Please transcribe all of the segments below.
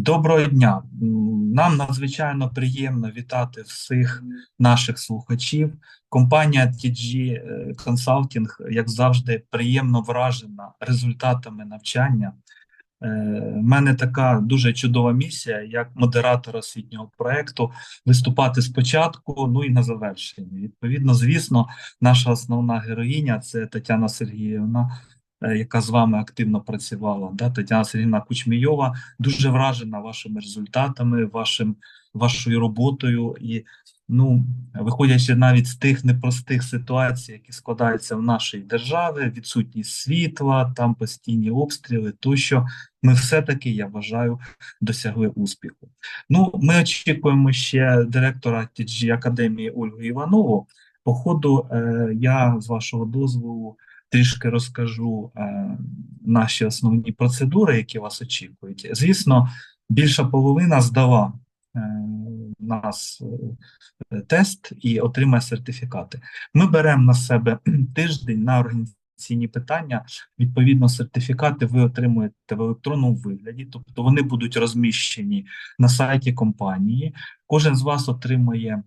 Доброго дня. Нам надзвичайно приємно вітати всіх наших слухачів. Компанія TG е, Consulting, як завжди, приємно вражена результатами навчання. У мене така дуже чудова місія, як модератора освітнього проєкту, виступати спочатку, ну і на завершенні. Відповідно, звісно, наша основна героїня це Тетяна Сергіївна, е, яка з вами активно працювала. Да? Тетяна Сергіївна Кучмійова дуже вражена вашими результатами, вашим, вашою роботою. І, ну, виходячи навіть з тих непростих ситуацій, які складаються в нашій державі, відсутність світла, там постійні обстріли, тощо ми все-таки, я вважаю, досягли успіху. Ну, ми очікуємо ще директора TG Академії Ольгу Іванову. По ходу е, я з вашого дозволу трішки розкажу е, наші основні процедури, які вас очікують. Звісно, більша половина здала е, нас е, тест і отримає сертифікати. Ми беремо на себе тиждень на організаційні питання. Відповідно, сертифікати ви отримуєте в електронному вигляді, тобто вони будуть розміщені на сайті компанії. Кожен з вас отримує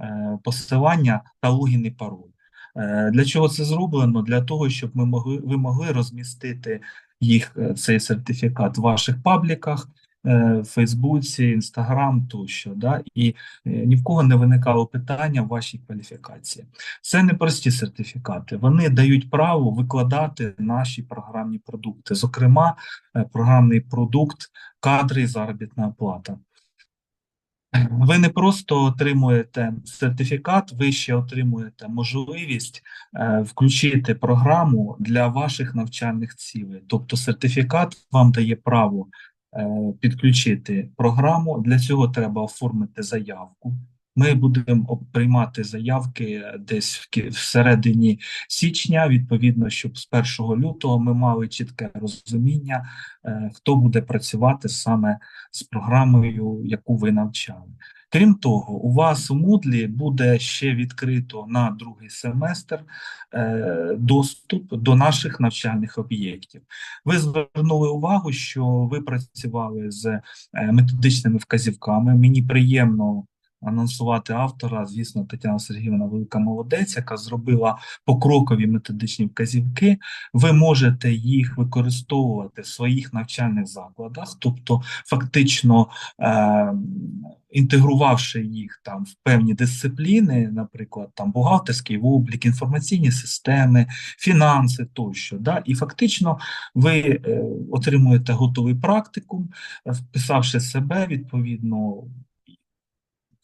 е, посилання та логін і пароль. Е, Для чого це зроблено? Для того, щоб ми могли, ви могли розмістити їх, е, цей сертифікат в ваших пабліках, е, в Фейсбуці, Інстаграм тощо, да? і ні в кого не виникало питання в вашій кваліфікації. Це не прості сертифікати, вони дають право викладати наші програмні продукти, зокрема, програмний продукт, кадри і заробітна плата. Ви не просто отримуєте сертифікат, ви ще отримуєте можливість е, включити програму для ваших навчальних цілей. Тобто сертифікат вам дає право е, підключити програму. Для цього треба оформити заявку. Ми будемо приймати заявки десь в всередині січня, відповідно, щоб з 1 лютого ми мали чітке розуміння, е, хто буде працювати саме з програмою, яку ви навчали. Крім того, у вас у Moodle буде ще відкрито на другий семестр е, доступ до наших навчальних об'єктів. Ви звернули увагу, що ви працювали з е, методичними вказівками. Мені приємно анонсувати автора, звісно, Тетяна Сергіївна велика молодець, яка зробила покрокові методичні вказівки. Ви можете їх використовувати в своїх навчальних закладах, тобто фактично е, інтегрувавши їх там в певні дисципліни, наприклад, там бухгалтерський облік, інформаційні системи, фінанси тощо. Да? І фактично ви е, отримуєте готовий практикум, вписавши себе відповідно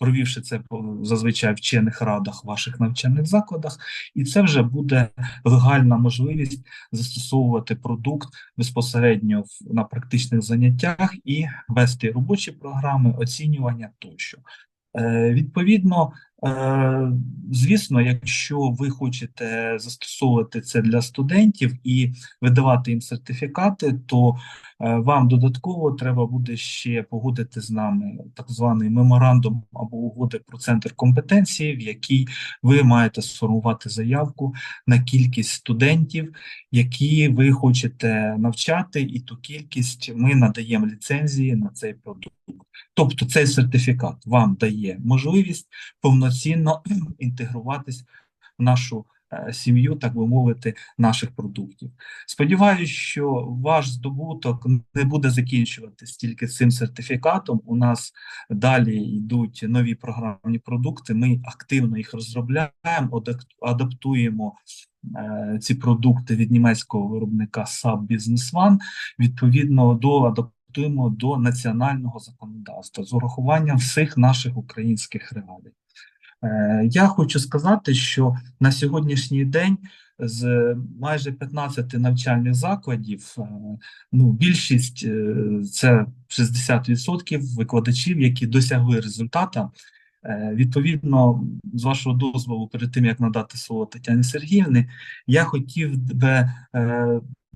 провівши це зазвичай в вчених радах в ваших навчальних закладах, і це вже буде легальна можливість застосовувати продукт безпосередньо в- на практичних заняттях і вести робочі програми, оцінювання тощо. Е, Відповідно, е, звісно, якщо ви хочете застосовувати це для студентів і видавати їм сертифікати, то вам додатково треба буде ще погодити з нами так званий меморандум або угоди про центр компетенції, в якій ви маєте сформувати заявку на кількість студентів, які ви хочете навчати, і ту кількість ми надаємо ліцензії на цей продукт. Тобто цей сертифікат вам дає можливість повноцінно інтегруватись в нашу е, сім'ю, так би мовити, наших продуктів. Сподіваюсь, що ваш здобуток не буде закінчуватись тільки цим сертифікатом. У нас далі йдуть нові програмні продукти. Ми активно їх розробляємо, адаптуємо е, ці продукти від німецького виробника SAP Business One відповідно до адаптуємо до національного законодавства з урахуванням всіх наших українських реалій. Е, Я хочу сказати, що на сьогоднішній день з майже 15 навчальних закладів, е, ну, більшість е, це 60% викладачів, які досягли результата. Е, Відповідно, з вашого дозволу, перед тим як надати слово Тетяні Сергіївні, я хотів би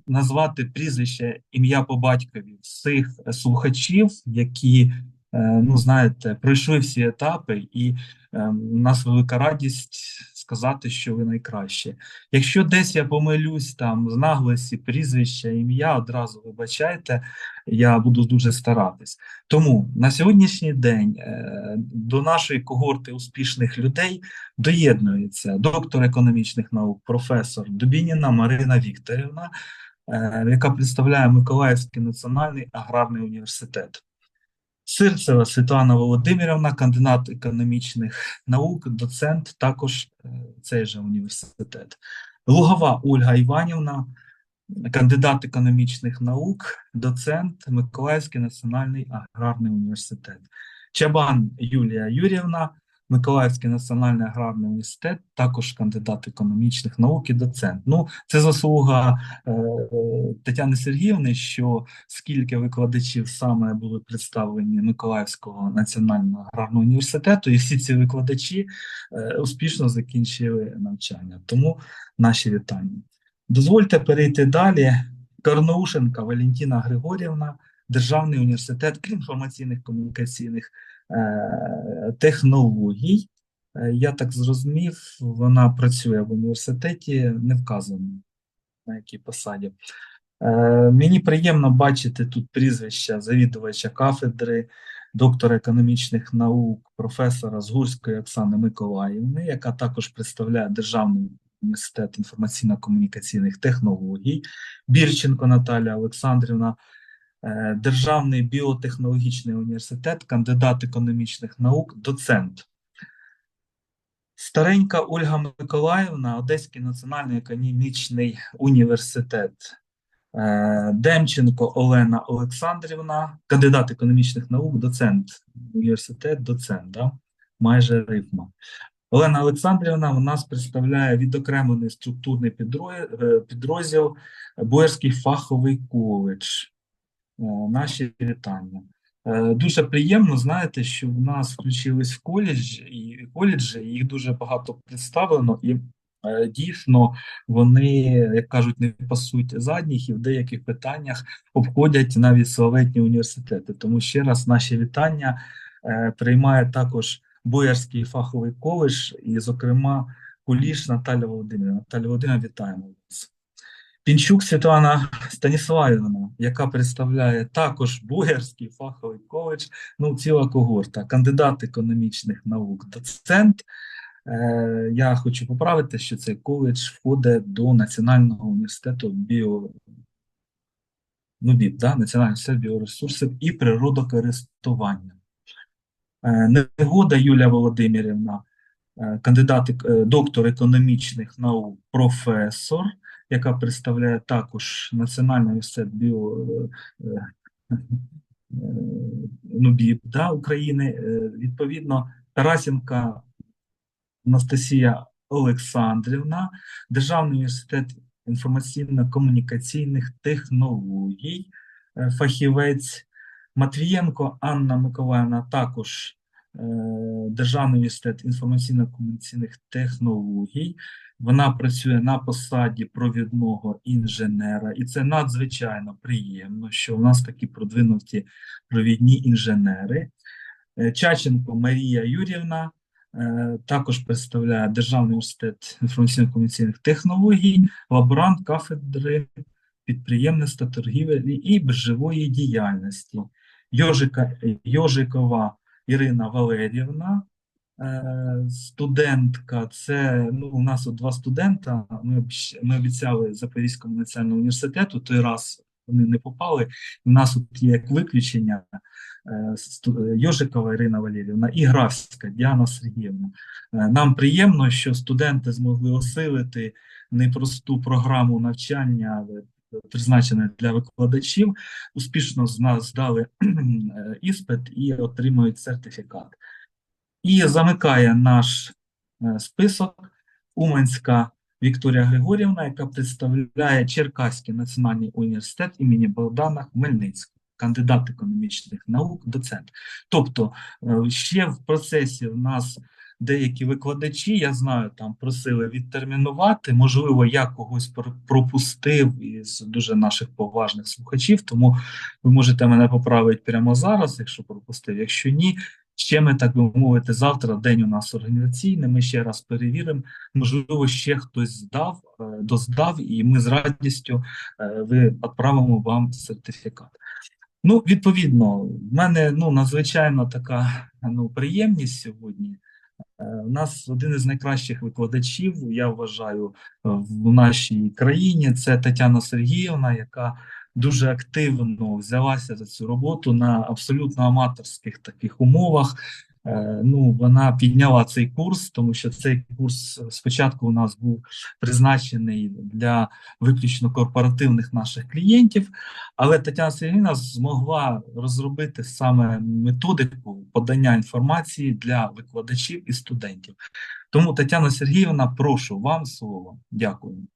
назвати прізвище, ім'я по батькові всіх слухачів, які, ну знаєте, пройшли всі етапи, і е, у нас велика радість сказати, що ви найкраще. Якщо десь я помилюсь там з наглості, прізвища, ім'я, одразу вибачайте, я буду дуже старатись. Тому на сьогоднішній день е, до нашої когорти успішних людей доєднується доктор економічних наук, професор Дубініна Марина Вікторівна, е, яка представляє Миколаївський національний аграрний університет. Сирцева Світлана Володимирівна, кандидат економічних наук, доцент, також е, цей же університет. Лугова Ольга Іванівна, кандидат економічних наук, доцент Миколаївський національний аграрний університет. Чабан Юлія Юрівна, Миколаївський національний аграрний університет, також кандидат економічних наук і доцент. Ну, це заслуга е, Тетяни Сергіївни, що скільки викладачів саме були представлені Миколаївського національного аграрного університету, і всі ці викладачі е, успішно закінчили навчання. Тому наші вітання. Дозвольте перейти далі. Карноушенка Валентина Григорівна, Державний університет інформаційних комунікаційних е, технологій. Е, Я так зрозумів, вона працює в університеті, не вказано на якій посаді. Е, Мені приємно бачити тут прізвища завідувача кафедри, доктора економічних наук, професора Згурської Оксани Миколаївни, яка також представляє Державний університет інформаційно-комунікаційних технологій, Бірченко Наталія Олександрівна, е, Державний біотехнологічний університет, кандидат економічних наук, доцент. Старенька Ольга Миколаївна, Одеський національний економічний університет. Е, Демченко Олена Олександрівна, кандидат економічних наук, доцент, університет, доцент, да? майже рифма. Олена Олександрівна у нас представляє відокремлений структурний е, підрозділ Боярський фаховий коледж. Наші вітання. Е, Дуже приємно, знаєте, що в нас включились в коледж і коледжі, їх дуже багато представлено, і е, дійсно вони, як кажуть, не пасуть задніх і в деяких питаннях обходять навіть славетні університети. Тому ще раз наші вітання е, приймає також Боярський фаховий коледж і, зокрема, Куліш Наталя Володимирівна. Наталя Володимирівна, вітаємо вас. Пінчук Світлана Станіславівна, яка представляє також Боярський фаховий коледж, ну, ціла когорта, кандидат економічних наук, доцент. Е, я хочу поправити, що цей коледж входить до Національного університету біо... ну, БІП, да? Національний університет біоресурсів і природокористування. Е, Негода Юлія Володимирівна, е, кандидат, е, доктор економічних наук, професор, яка представляє також Національний університет біо, е, е, ну, БІП да, України. Е, Відповідно, Тарасенка Анастасія Олександрівна, Державний університет інформаційно-комунікаційних технологій, е, фахівець Матвієнко Анна Миколаївна, також е, Державний університет інформаційно-комунікаційних технологій. Вона працює на посаді провідного інженера, і це надзвичайно приємно, що у нас такі продвинуті провідні інженери. Е, Чаченко Марія Юрівна е, також представляє Державний університет інформаційно-комунікаційних технологій, лаборант кафедри підприємництва, торгівлі і біржової діяльності. Йожика, Йожикова Ірина Валерівна, е, студентка, це ну, у нас от два студента. Ми, ми обіцяли Запорізькому національному університету, той раз вони не попали. У нас тут є як виключення е, Йожикова Ірина Валерівна і Графська Діана Сергіївна. Е, Нам приємно, що студенти змогли осилити непросту програму навчання, призначене для викладачів, успішно зна- здали е, іспит і отримують сертифікат. І замикає наш е, список Уманська Вікторія Григорівна, яка представляє Черкаський національний університет імені Богдана Хмельницького, кандидат економічних наук, доцент. Тобто е, ще в процесі в нас деякі викладачі, я знаю, там просили відтермінувати, можливо, я когось пропустив із дуже наших поважних слухачів, тому ви можете мене поправити прямо зараз, якщо пропустив. Якщо ні, Ще ми, так би мовити, завтра день у нас організаційний. Ми ще раз перевіримо. Можливо, ще хтось здав, е, доздав, і ми з радістю е, ви відправимо вам сертифікат. Ну, відповідно, в мене ну надзвичайно така ну приємність сьогодні. Е, У нас один із найкращих викладачів, я вважаю, е, в нашій країні. Це Тетяна Сергіївна, яка дуже активно взялася за цю роботу на абсолютно аматорських таких умовах. Е, Ну, вона підняла цей курс, тому що цей курс спочатку у нас був призначений для виключно корпоративних наших клієнтів, але Тетяна Сергіївна змогла розробити саме методику подання інформації для викладачів і студентів. Тому, Тетяна Сергіївна, прошу вам слово. Дякую.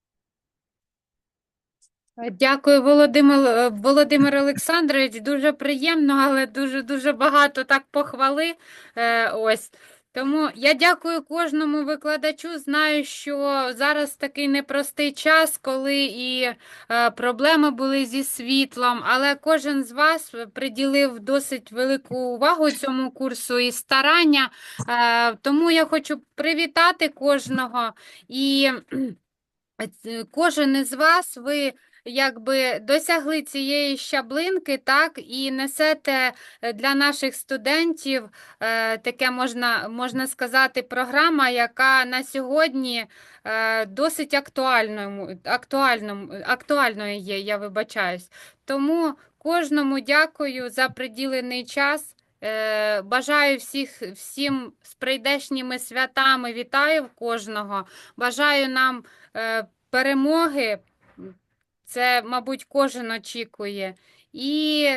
Дякую, Володимир, е, Володимир Олександрович. Дуже приємно, але дуже-дуже багато так похвали. Е, ось. Тому я дякую кожному викладачу. Знаю, що зараз такий непростий час, коли і е, проблеми були зі світлом, але кожен з вас приділив досить велику увагу цьому курсу і старання. Е, тому я хочу привітати кожного і кожен із вас ви якби досягли цієї щаблинки, так, і несете е, для наших студентів е, таке можна, можна сказати, програма, яка на сьогодні е, досить актуальною, актуальною, актуальною є, я вибачаюсь. Тому кожному дякую за приділений час. Бажаю всіх, всім з прийдешніми святами, вітаю кожного. Бажаю нам перемоги. Це, мабуть, кожен очікує. І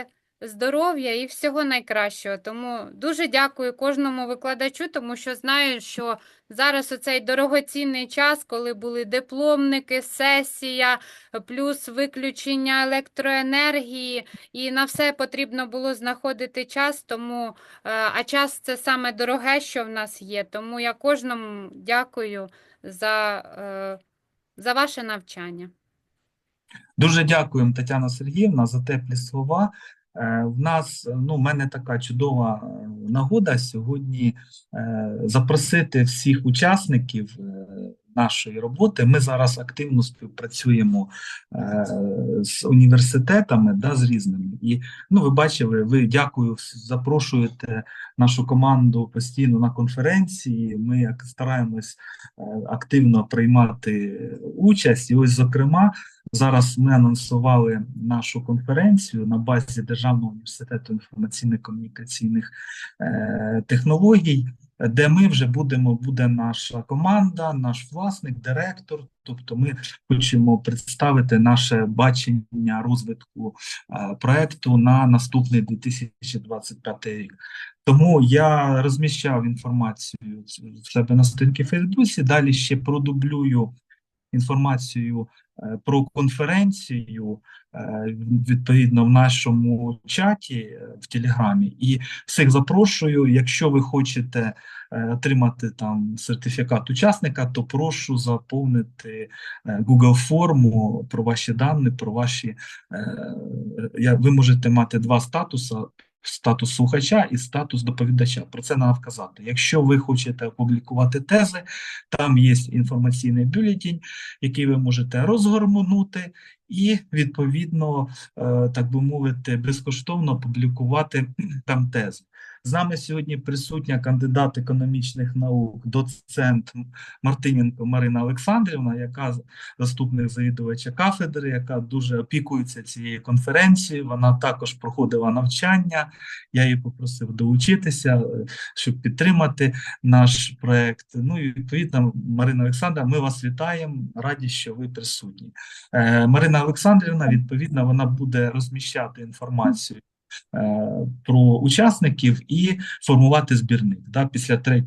здоров'я, і всього найкращого. Тому дуже дякую кожному викладачу, тому що знаю, що зараз у цей дорогоцінний час, коли були дипломники, сесія, плюс виключення електроенергії, і на все потрібно було знаходити час, тому, е, а час це саме дороге, що в нас є. Тому я кожному дякую за, е, за ваше навчання. Дуже дякуємо, Тетяна Сергіївна, за теплі слова. Е, В нас, ну, в мене така чудова е, нагода сьогодні е, запросити всіх учасників нашої роботи. Ми зараз активно співпрацюємо з університетами, да, з різними. І ну, ви бачили, ви дякую, запрошуєте нашу команду постійно на конференції. Ми як стараємось активно приймати участь. І ось, зокрема, Зараз ми анонсували нашу конференцію на базі Державного університету інформаційно-комунікаційних е, технологій, де ми вже будемо, буде наша команда, наш власник, директор. Тобто ми хочемо представити наше бачення розвитку е, проекту на наступний 2025 рік. Тому я розміщав інформацію в себе на сторінці Фейсбуці, далі ще продублюю інформацію про конференцію е, відповідно в нашому чаті е, в Телеграмі. І всіх запрошую. Якщо ви хочете отримати там сертифікат учасника, то прошу заповнити Google форму про ваші дані, про ваші ви можете мати два статуси. Статус слухача і статус доповідача. Про це треба вказати. Якщо ви хочете опублікувати тези, там є інформаційний бюлетень, який ви можете розгорнути, і відповідно, е, так би мовити, безкоштовно публікувати там тези. З нами сьогодні присутня кандидат економічних наук, доцент Мартиненко Марина Олександрівна, яка заступник завідувача кафедри, яка дуже опікується цією конференцією. Вона також проходила навчання. Я її попросив долучитися, е, щоб підтримати наш проект. Ну і відповідно, Марина Олександра, ми вас вітаємо. Раді, що ви присутні. Е, Марина Олександрівна, відповідно, вона буде розміщати інформацію. Е, Про учасників і формувати збірник. Да, після 3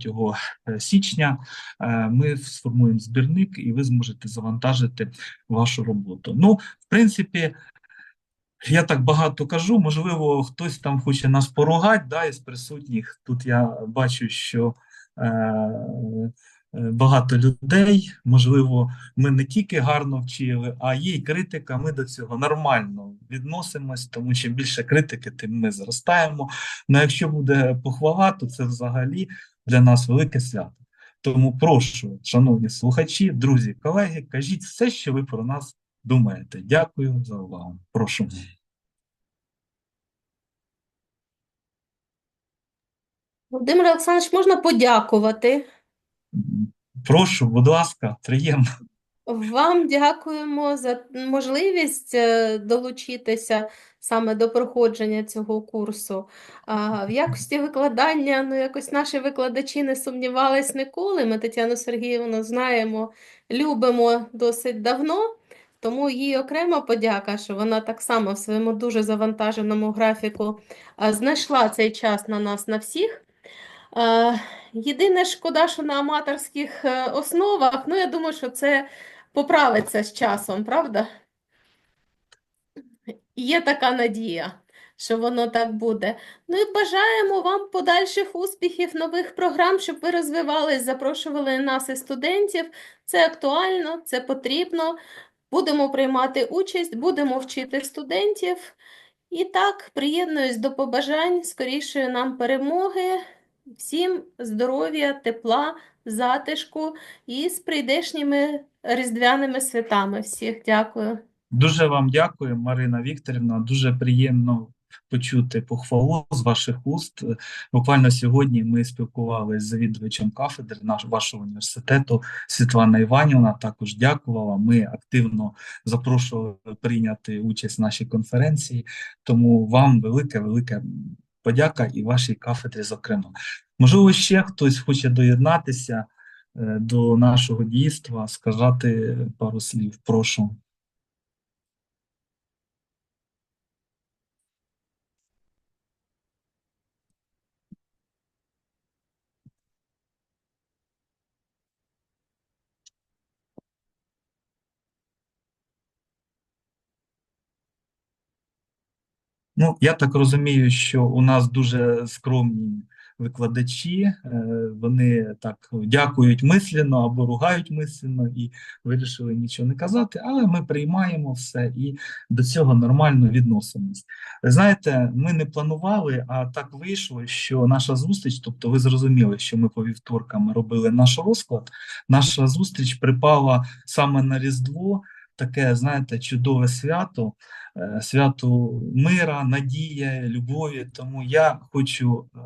січня е, ми сформуємо збірник, і ви зможете завантажити вашу роботу. Ну, в принципі, я так багато кажу, можливо, хтось там хоче нас поругати, да, із присутніх. Тут я бачу, що е, багато людей. Можливо, ми не тільки гарно вчили, а є й критика. Ми до цього нормально відносимось, тому чим більше критики, тим ми зростаємо. Ну, якщо буде похвала, то це взагалі для нас велике свято. Тому прошу, шановні слухачі, друзі, колеги, кажіть все, що ви про нас думаєте. Дякую за увагу. Прошу. Володимир Олександрович, можна подякувати. Прошу, будь ласка, приємно. Вам дякуємо за можливість е, долучитися саме до проходження цього курсу. В якості викладання, ну якось наші викладачі не сумнівались ніколи. Ми Тетяну Сергіївну знаємо, любимо досить давно, тому їй окрема подяка, що вона так само в своєму дуже завантаженому графіку знайшла цей час на нас на всіх. Е, Єдине шкода, що на аматорських е, основах, ну я думаю, що це поправиться з часом, правда? Є така надія, що воно так буде. Ну і бажаємо вам подальших успіхів, нових програм, щоб ви розвивались, запрошували нас і студентів. Це актуально, це потрібно. Будемо приймати участь, будемо вчити студентів. І так, приєднуюсь до побажань скорішої нам перемоги. Всім здоров'я, тепла, затишку і з прийдешніми різдвяними святами. Всіх дякую. Дуже вам дякую, Марина Вікторівна. Дуже приємно почути похвалу з ваших уст. Буквально сьогодні ми спілкувалися з завідувачем кафедри вашого університету Світлана Іванівна. Також дякувала. Ми активно запрошували прийняти участь в нашій конференції. Тому вам велике, велике подяка і вашій кафедрі, зокрема. Можливо, ще хтось хоче доєднатися е, до нашого дійства, сказати пару слів. Прошу. Ну, я так розумію, що у нас дуже скромні викладачі, е, вони так дякують мислено або ругають мислено і вирішили нічого не казати, але ми приймаємо все і до цього нормально відносимось. Знаєте, ми не планували, а так вийшло, що наша зустріч, тобто ви зрозуміли, що ми по вівторкам робили наш розклад, наша зустріч припала саме на Різдво, таке, знаєте, чудове свято е, свято мира, надія, любові. Тому я хочу е,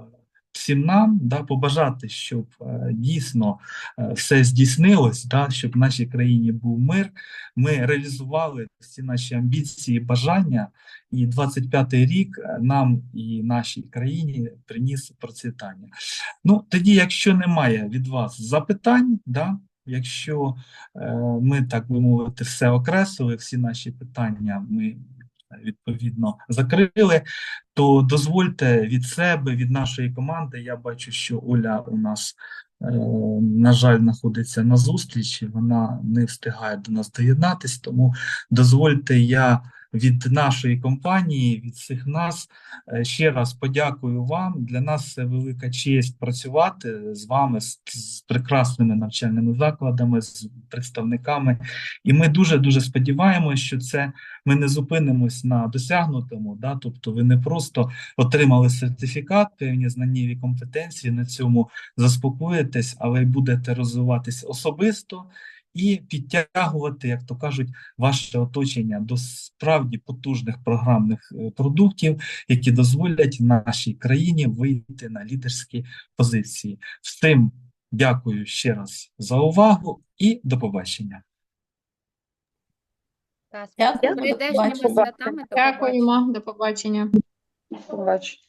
всім нам да, побажати, щоб е, дійсно все здійснилось, да, щоб в нашій країні був мир. Ми реалізували всі наші амбіції, бажання, і 25-й рік нам і нашій країні приніс процвітання. Ну, тоді, якщо немає від вас запитань, да, якщо е, ми, так би мовити, все окреслили, всі наші питання ми відповідно закрили, то дозвольте від себе, від нашої команди. Я бачу, що Оля у нас, е, на жаль, знаходиться на зустрічі, вона не встигає до нас доєднатись, тому дозвольте я від нашої компанії, від всіх нас е, ще раз подякую вам. Для нас це велика честь працювати з вами, з, з прекрасними навчальними закладами, з представниками. І ми дуже-дуже сподіваємося, що це ми не зупинимось на досягнутому, да, тобто ви не просто отримали сертифікат, певні знання і компетенції, на цьому заспокоїтесь, але й будете розвиватись особисто і підтягувати, як то кажуть, ваше оточення до справді потужних програмних е, продуктів, які дозволять нашій країні вийти на лідерські позиції. Всім дякую ще раз за увагу і до побачення. Та, Дякую, до побачення. до побачення. Дякуємо, до побачення. Побачення.